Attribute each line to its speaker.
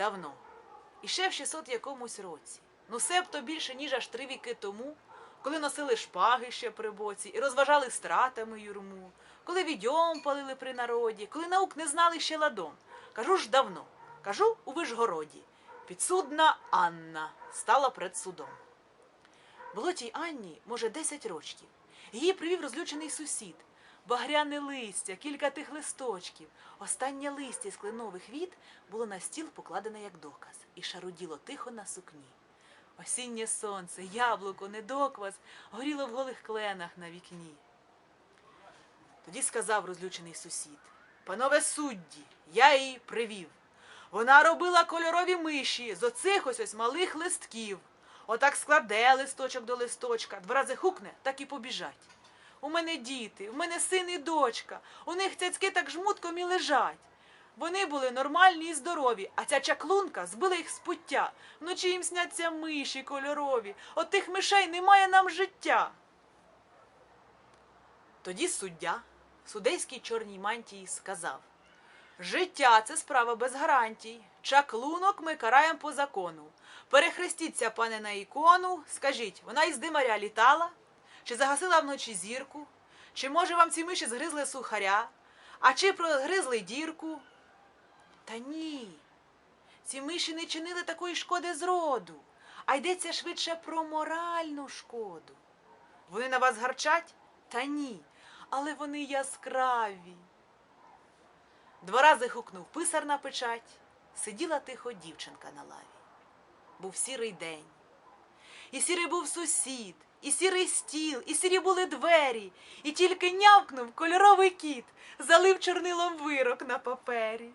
Speaker 1: давно, ще в 600 якомусь році. Ну, себто більше, ніж аж три віки тому, коли носили шпаги ще при боці і розважали стратами юрму, коли відьом палили при народі, коли наук не знали ще ладом. Кажу ж давно, кажу у Вишгороді. Підсудна Анна стала перед судом. Було тій Анні, може, 10 рочків. Її привів розлючений сусід. Багряне листя, кілька тих листочків. Останнє листя з кленових віт було на стіл покладене як доказ, і шаруділо тихо на сукні. Осіннє сонце, яблуко, недоквас горіло в голих кленах на вікні. Тоді сказав розлючений сусід: Панове судді, я її привів. Вона робила кольорові миші з оцих ось ось малих листків. Отак складе листочок до листочка, два рази хукне, так і побіжать. У мене діти, у мене син і дочка, у них цяцьки так жмутком і лежать. Вони були нормальні і здорові, а ця чаклунка збила їх з пуття. Вночі їм сняться миші кольорові. От тих мишей немає нам життя. Тоді суддя в судейській чорній мантії сказав Життя це справа без гарантій. Чаклунок ми караємо по закону. Перехрестіться, пане, на ікону. Скажіть, вона із димаря літала? Чи загасила вночі зірку? Чи може вам ці миші згризли сухаря? А чи прогризли дірку? Та ні. Ці миші не чинили такої шкоди зроду, а йдеться швидше про моральну шкоду. Вони на вас гарчать? Та ні. Але вони яскраві. Два рази гукнув писар на печать, сиділа тихо дівчинка на лаві. Був сірий день. І сірий був сусід, і сірий стіл, і сірі були двері, і тільки нявкнув кольоровий кіт, залив чорнилом вирок на папері.